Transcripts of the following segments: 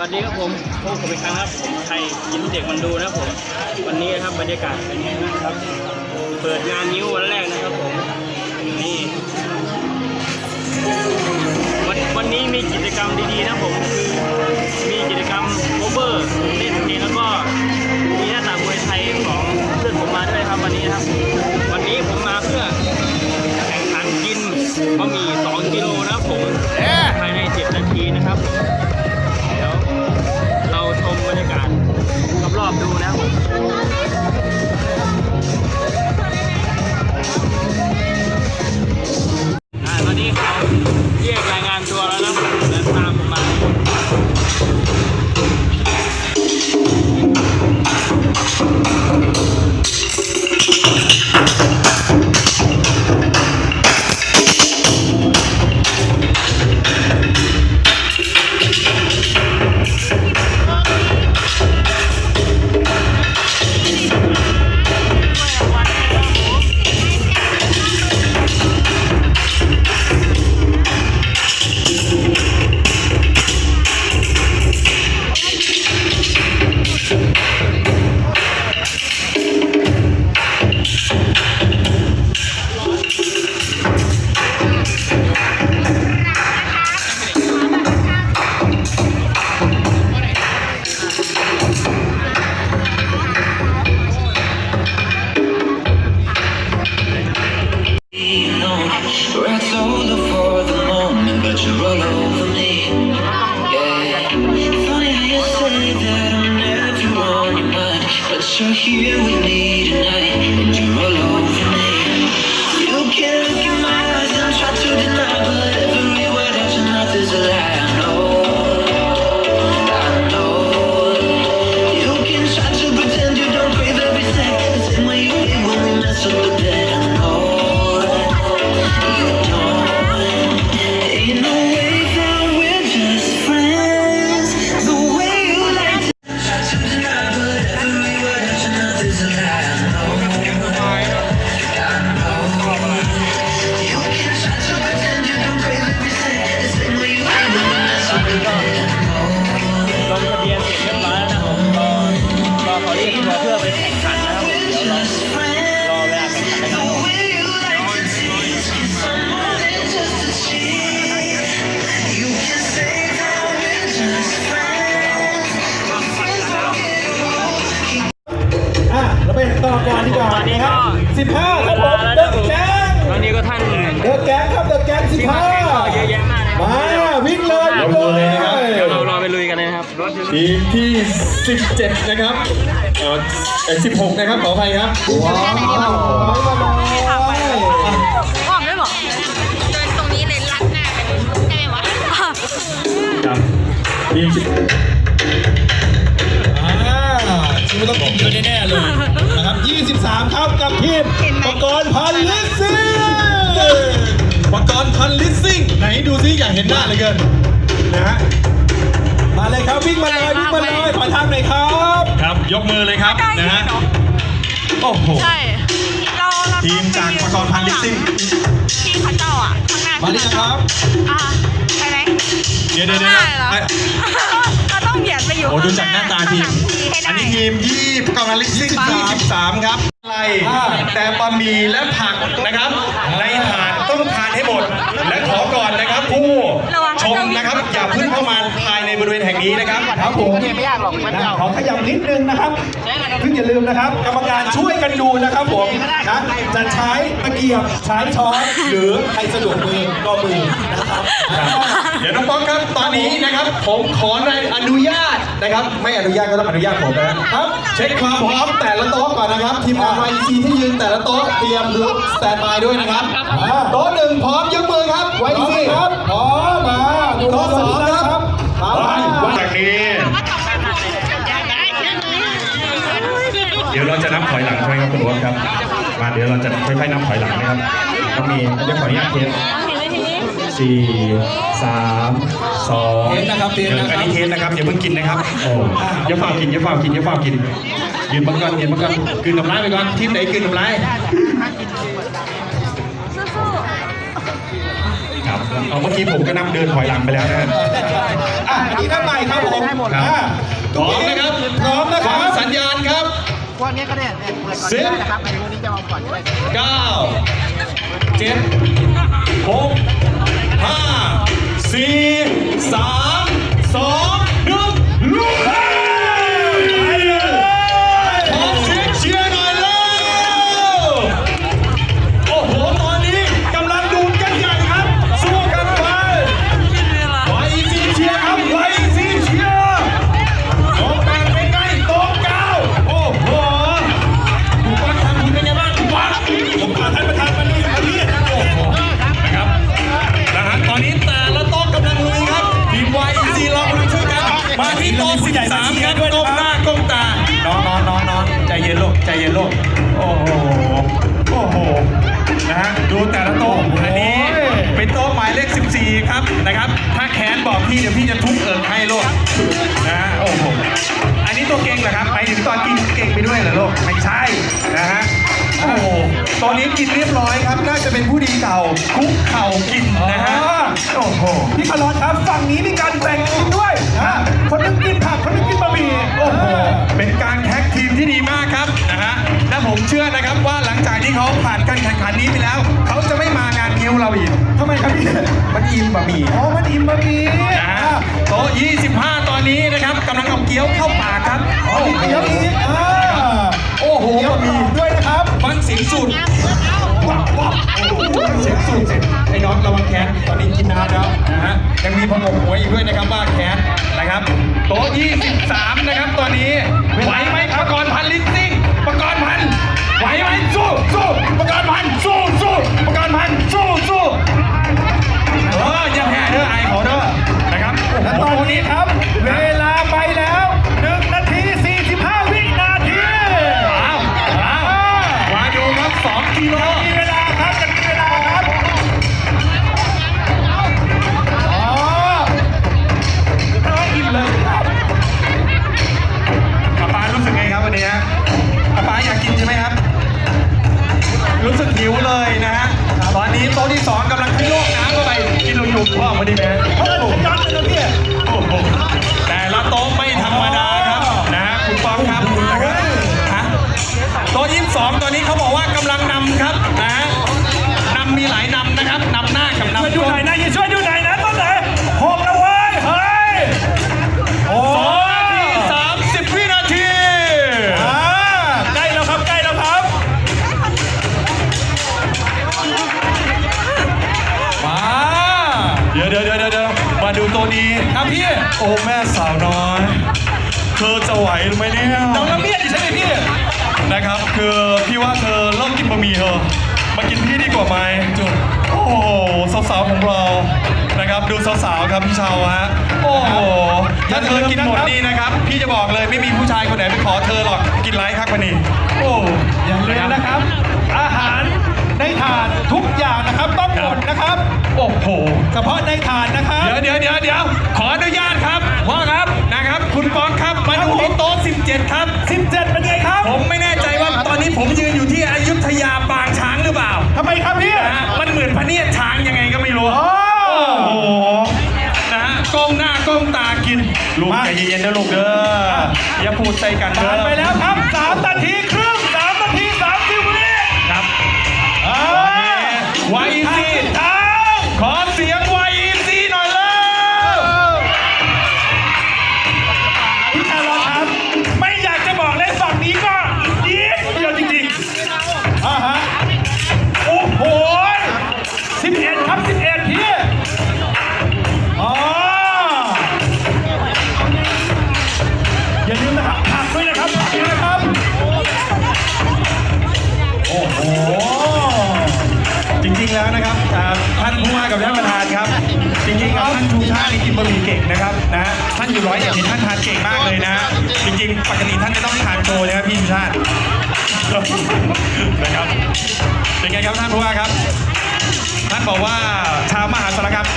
วัสดีครับผมพบกับอีกครั้งครับผมไทยยิ้มเด็กมันดูนะครับผม วันนี้นะครับบรรยากาศเป็นไงบ้างครับ เปิดงานนิ้ววันแรกนะครับผม นี่ วันวันนี้มีกิจกรรมดีๆนะผมคือมีกิจกรรมโคเวอร์เล่นเพลงแล้วก็มีหน้าตามวยไทยของเพื่อนผมมาด้วยครับวันนี้นะครับ วันนี้ผมมาเพื่อแข่งขันกินบะหมี่ อบดูนะครับ you're here with me tonight, and you're all 17 นะครับเอ่อเอ่อ16 นะครับ ขออภัยครับว้าวมาเลยออกด้วยเหรอเดินตรงนี้เลยลัดหน้าไปเลยใช่ไหมวะครับทีม10อ่าชิมต้องกินกันแน่ๆเลยนะครับ 23 ครับกับทีมปกรณ์พันลิสซิ่งปกรณ์พันลิสซิ่งไหนดูซิอยากเห็นหน้าเหลยเกินนะฮะมา เลยครับวิ่งมาเลยวิ่งมาเลยขอทางหน่อยครับครับ ยกมือเลยครับนะฮะโอ้โหใช่เราเราทีมจากประกรณ์พันลิสซิ่งที่เขาเจ้าอะข้างหน้ามาหรือยังครับอะไปไหมเดี๋ยวเดี๋ยวเดี๋ยวข้างหน้าเหรอไอ้เราต้องเบียดไปอยู่โอ้ดูจากหน้าตาทีมให้อันได้นี้ทีมที่ประกอบพันลิสซิ่งที่13ครับอะไรแต่บะหมี่และผักนะครับในถาดต้องทานให้หมดและขอก่อนนะครับผู้ ชมนะครับ อย่าเพิ่งเข้ามาภายในบริเวณแห่งนี้นะครับครับผมไม่ยากหรอกมันขอขยับนิดนึงนะครับเพิ่งอย่าลืมนะครับ กรรมการช่วยกันดูนะครับผมนะจะใช้ตะเกียบใช้ช้อนหรือใครสะดวกมือก็มือนะครับเดี๋ยวน้องป๊อกครับตอนนี้นะครับ ผมขออนุญาตนะครับ ไม่อนุญาตก็ต้องอนุญาตผมนะครับเช็คความพร้อมแต่ละโต๊ะก่อนนะครับทีมงาน YEC ที่ยืนแต่ละโต๊ะเตรียมดูสแตนบายด้วยนะครับโต๊ะหนึ่งพร้อมยกมือครับไว้ YEC สิครับ พร้อมมาดูโต๊ะสองครับครับมาจากนี้ เดี๋ยวเราจะนับถอยหลังใช่ไหมครับคุณโอ๊ตครับ มาเดี๋ยวเราจะค่อยๆนับถอยหลังนะครับต้องมีเดี๋ยวขออนุญาตเทสสี่สามสองเทสนะครับเทสดี๋ยวนะคอันรับนี้เทสนะครับอย่าเพิ่งกินนะครับโอ้อย่าฝ่ากินอย่าฝ่ากินอย่าฝ่ากินยืนบังกันยืนบังกันกลืนน้ำลายไปก่อนทีมไหนกลืนน้ำลา เอาเมื่อกี้ผมก็นำเดินถอยหลังไปแล้วนะอะนี่นับใหม่ครับผมครับอะพร้อมนะครับพร้อมนะคฟัรังบสัญญาณครับพวกนี้ก็เนี่ยเนี่ยเปิดก่อนสิบได้นะครับอันนี้วันนี้จะเอาก่อนก็ได้เก้าเจ็ดหกห้าสี่สามสองหนึ่ง ตอนนี้กินเรียบร้อยครับ น่าจะเป็นผู้ดีเก่าคุกเข่ากินนะฮะโอ้โหพี่คารอนครับฝั่งนี้มีการแบ่งกินด้วยอะคนหนึงกินผักคนหนึงกินบะหมี่โอ้โหเป็นการแท็กทีมที่ดีมากครับนะฮะและผมเชื่อนะครับว่าหลังจากที่เขาผ่านการแข่งขันนี้ไปแล้ว เขาจะไม่มางานเงี้ยวเราอีกทำไมครับพี่มันอิ่มบะหมี่อ๋อมันอิ่มบะหมี่นะฮะอะโต๊ะ25 ตอนนี้นะครับกำลังเอาเกี๊ยวเข้าปากครับอ๋อมีเกี๊ยวอีกอ่าโอ้โหเกี๊ยวบะหกรมี่อบด้วยนะครับ ฟังเสียงสูตรว้าวว้าวโอ้โหเสียงสูตรเสร็จไอ้น้องระวังแค้นตอนนี้กินน้ำแล้วนะฮะยังมีพงกหัวอีกด้วยนะครับว่าแขนนะครับโต๊ะ20 ครับพี่โอ้แม่สาวน้อย เธอจะไหวหรือไม่เนี่ยน้องละเมียดอยู่ใช่ไหมพี่ นะครับคือพี่ว่าเธอเริ่มกินบะหมี่เธอะมากินพี่ดีกว่าไหมจุดโอ้โหสาวๆของเรานะครับดูสาวๆครับพี่ชาวฮะโอ้โหถ้าเธอกินหมดนี่นะครับ พี่จะบอกเลยไม่มีผู้ชายคนไหนไปขอเธอหรอกกินไร้ครับวันนี้โอ้อย่าลืมนะครับ อาหารในถาดทุกอย่างนะครับต้องหมดนะครับ โอ้โหเฉพาะในถาดนะครับ เดี๋ยวเดี๋ยวเดี๋ยวเดี๋ยว 17 ครับ 17 เป็นไงครับ ผมไม่แน่ใจว่าตอนนี้ผมยืนอยู่ที่อยุธยาปางช้างหรือเปล่าทำไมครับพี่ นะฮะมันเหมือนพระเนียดช้างยังไงก็ไม่รู้อ๋อโอ้โห นะฮะก้มหน้าก้มตากิน ลูกมา ใจเย็นๆนะลูกเด้ออย่าพูดใส่กันเด้ผ่าอนไปแล้ว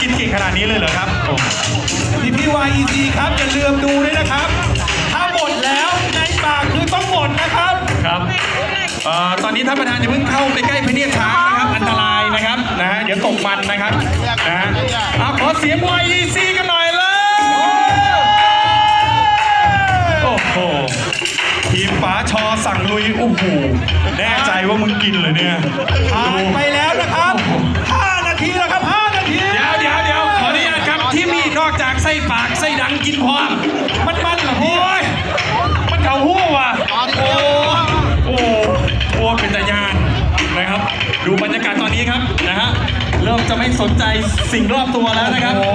กินเก่งขนาดนี้เลยเหรอครับผมพี่พี่ YEC ครับอย่าลืมดูด้วยนะครับ ถ้าหมดแล้วในปากคือต้องหมดนะครับครับเอ่อตอนนี้ท่านประธานอย่าเพิ่งเข้าไปใกล้พระเนียดช้างนะครับ อันตรายนะครับนะฮะเดี๋ยวตกมันนะครับนะฮะเอาขอเสียง YEC กันหน่อยเลยโอ้โหทีมป๋าชอสั่งลุยโอ้โหแน่ใจว่ามึงกินเลยเนี่ยผ่านไปแล้วนะครับ ส้ปากไส้ดังกินพร้อมมันมันเหรอโอ้ยมันเข่าหู้ว่ะโอ้โอ้โอ้เป็นตายานนะครับ ดูบรรยากาศตอนนี้ครับนะฮะเริ่มจะไม่สนใจสิ่งรอบตัวแล้วนะครับโอ้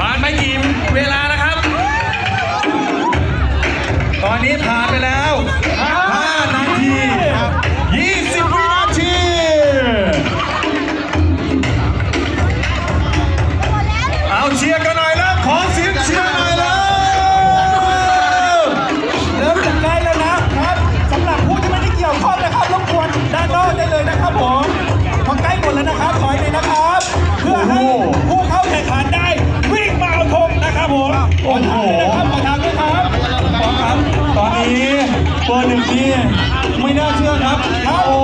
ผ่านไปกี่เวลานะครับ ตอนนี้ผ่านไปแล้ว เบอร์หนึ่งนี่ไม่น่าเชื่อครับโอ้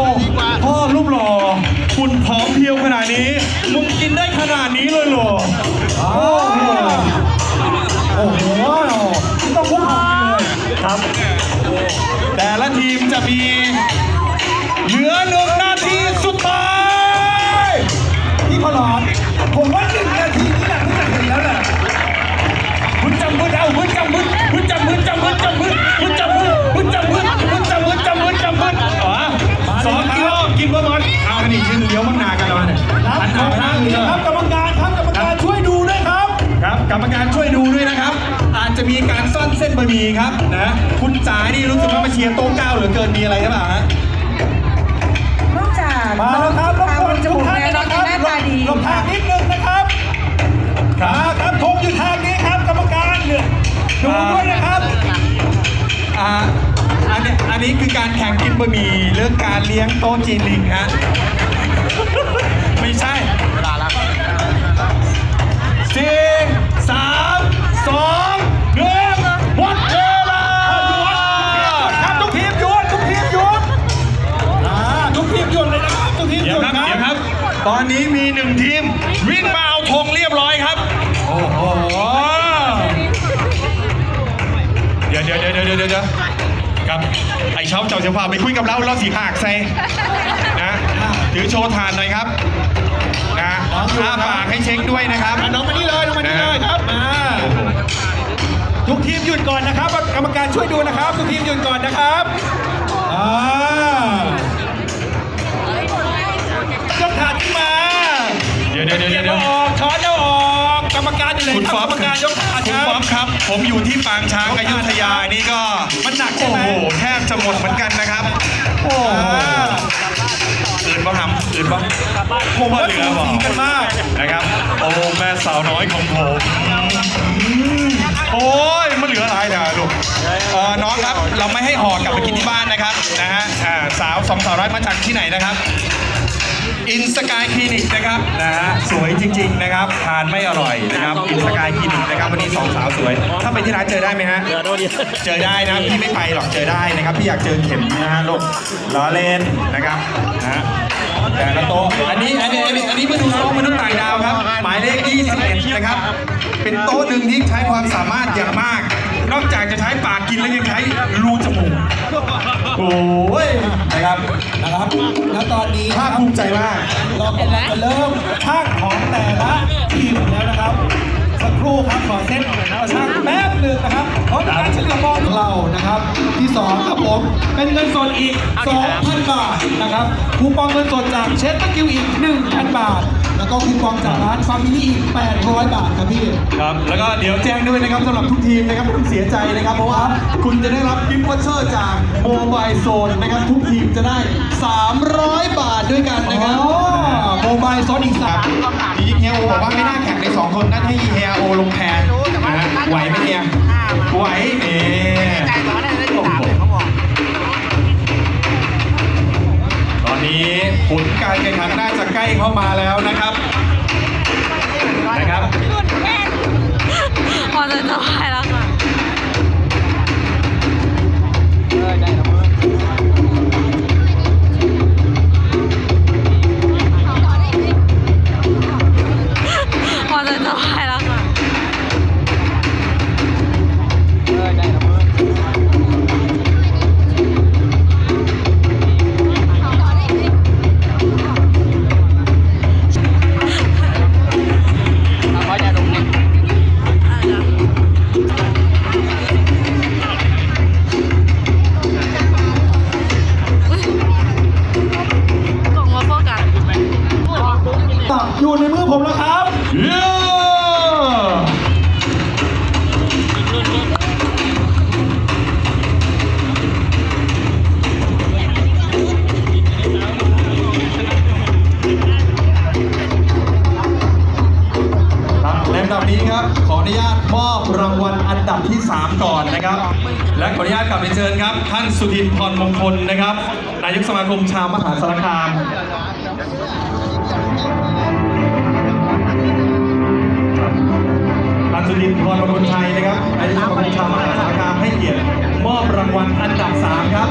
ครับหันหขน้าอไปทาทางงนี้นี้ครับกรรมการครับกรรมการช่วยดูด้วยครับ ครับกรรมการช่วยดูด้วยนะครับ อาจจะมีการซ่อนเส้นบะหมี่ครับนะคุณจ๋านี่รู้สึกว่ามาเชียร์โต๊ะเก้าเหลือเกินมีอะไรหรือเปล่าฮะนอกจากมาแล้วครับรบทางกวนจทุมูกกท่านแล้วนะน้องคยัรับงหน้าตาดีหลบทางนิดนึงนะครับมาครับทุกอยู่ทางนี้ครับ กรรมการเนี่ยดูด้วยนะครับอ่าอันนี้อันนี้คือการแข่งกินบะหมี่เรื่องการเลี้ยงโต๊ะจีนลิงฮะ ไม่ใช่สี่สามสองหนึ่งหมดเวลาครับทุกทีมหยุดทุกทีมหยุดอ่าทุกทีมหยุดเลยนะครับทุกทีมหเดี๋ยยุวดครับนะเดี๋ยวครับ ตอนนี้มีหนึ่งทีม วิ่งมาเอาธงเรียบร้อยครับ โอ้โหเดี๋ยวเดี๋ยวเดี๋ยวเดี๋ยวเดี๋ยวเดี๋ยวครับไอ้ชอบเจ้าเสียฟ้าไปคุยกับเราเราสีหักใส่นะ ถือโชว์ทานหน่อยครับนะอ้าปากให้เช็คด้วยนะครับ อะน้องมานี่เลยน้องมานี่เลยครับมาทุกทีมหยุดก่อนนะครับ กรรมการช่วยดูนะครับ ทุกทีมหยุดก่อนนะครับอ่ายกถาดขึ้นมาเดี๋ยวเดี๋ยวเดี๋ยวเดี๋เดี๋ยยววออกช้อนเอาออกกรรมการอยู่ไหนคุณครับป๊อปกรรมการยกถาดคุคณรับ ป๊อปครับ ผมอยู่ที่ปางช้างอยุธยานี่ก็มันหนักใช่โอ้ไหมโหแทบจะหมดเหมือนกันนะครับ โอ้อ่โหา อื่นบ้างทำอื่นบ้างผมว่าเหลืสูอบอกสีกันมากนะครับโอ้แม่สาวน้อยของผมโอ้ยมันเหลืออะไรนะลูกเออน้องครับเราไม่ให้ห่อกลับไปกินที่บ้านนะครับนะฮะอ่าสาวสองสาวร้อยมาจากที่ไหนนะครับ อินสกายคลินิกนะครับนะฮะสวยจริง ๆนะครับ ทานไม่อร่อยนะครับอินสกายคลินิกนะครับวันนี้สองสาวสวย ถ้าไปที่ร้านเจอได้ไหมฮะ เดี๋ยวโดนเดียวเจอได้นะพี่ไม่ไปหรอกเจอได้นะครับพี่อยากเจอเข็มนะฮะลูกล้อเล่นนะครับนะฮะแต่ละโต๊ะอันนี้อันนี้อันนี้อันนี้มาดูโต๊ะมนุษย์ต่างดาวครับ หมายเลข21นะครับเป็นโต๊ะหนึ่งที่ใช้ความสามารถอย่างมาก นอกจากจะใช้ปากกินแล้วยังใช้รูจมูกโอ้ยนะครับนะครับแล้วตอนนี้ภาคภูมิใจมากเรากำลังจะเริ่มช่างของแต่ละทีมแล้วนะครับ สักครู่ครับขอเซ็ตช่างแป๊บหนึ่งนะครับเพราะการเฉลี่ยบอลของเรานะครับ ที่สองครับผมเป็นเงินสดอีก 2,000 บาทนะครับคูปองเงินสดจากเช็ดตะกิวอีก 1,000 บาทแล้ว ก็คูปองจากร้านฟามิลี่อีก800 บาทครับพี่ครับแล้วก็เดี๋ยวแจ้งด้วยนะครับสำหรับทุกทีมนะครับไม่ต้องเสียใจนะครับ เพราะว่าคุณจะได้รับกิฟต์วอเชอร์จากโมบายโซนนะครับทุกทีมจะได้ 300 บาทด้วยกันนะครับอ๋อโมบายโซนอีกสามจริงๆเฮียโอบอกว่าไม่น่าแข่งในสองคนนั่นให้เฮียโอลงแทนนะฮะไหวไหมเฮียไหวเอ๋ันดับที่ 3 ก่อนนะครับ และขออนุญาตกลับไปเชิญครับท่านสุทินพรมงคลนะครับนายกสมาคมชาวมหาสารคามท่านสุทินพรมงคลชัยนะครับนายกสมาคมชาวมหาสารคามให้เกียรติมอบรางวัลอันดับ 3 ครับ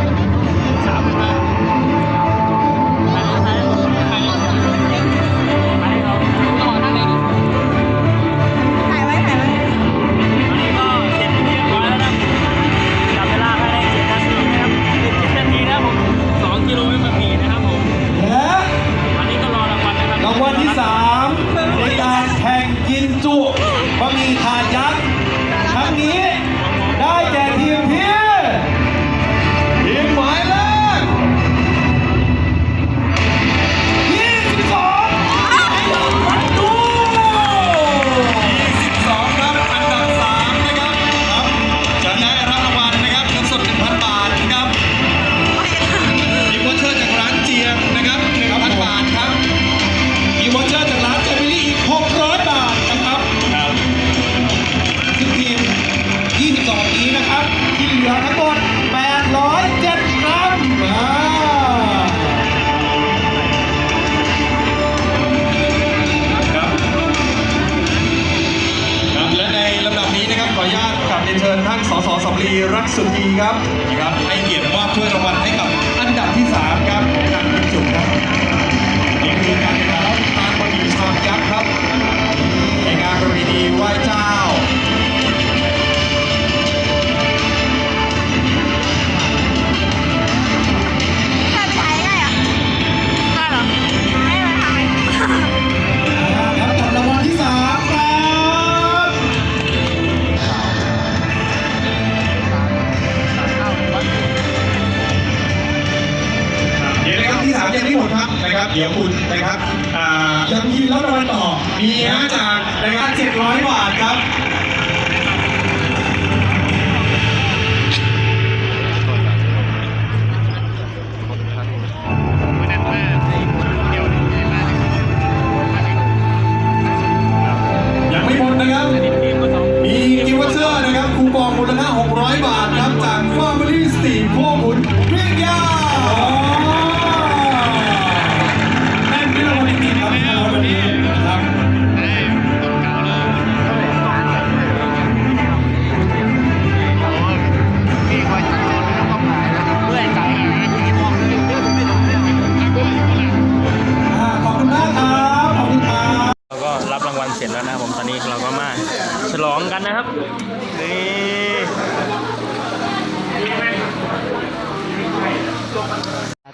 รีรักสุธีครับนะครับให้เกียรติมอบถ้วยรางวัลให้กับ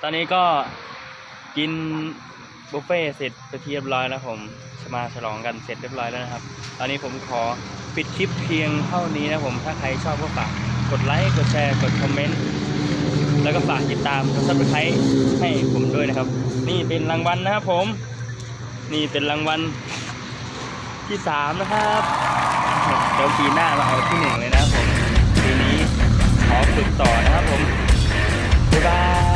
อนนี้ก็กินบุฟเฟ่เสร็จไปเรียบร้อยแล้วผมมาฉลองกันเสร็จเรียบร้อยแล้วนะครับ ตอนนี้ผมขอปิดคลิปเพียงเท่านี้นะผม ถ้าใครชอบก็ฝากกดไลค์ กดแชร์ กดคอมเมนต์ แล้วก็ฝากติดตาม กดซับสไครต์ให้ผมด้วยนะครับ นี่เป็นรางวัลนนะครับผม นี่เป็นรางวัลที่สามนะครับ เดี๋ยวปีหน้าเราเอาที่หนึ่งเลยนะผม ปีนี้ขอฝึกต่อนะครับผม บ๊ายบาย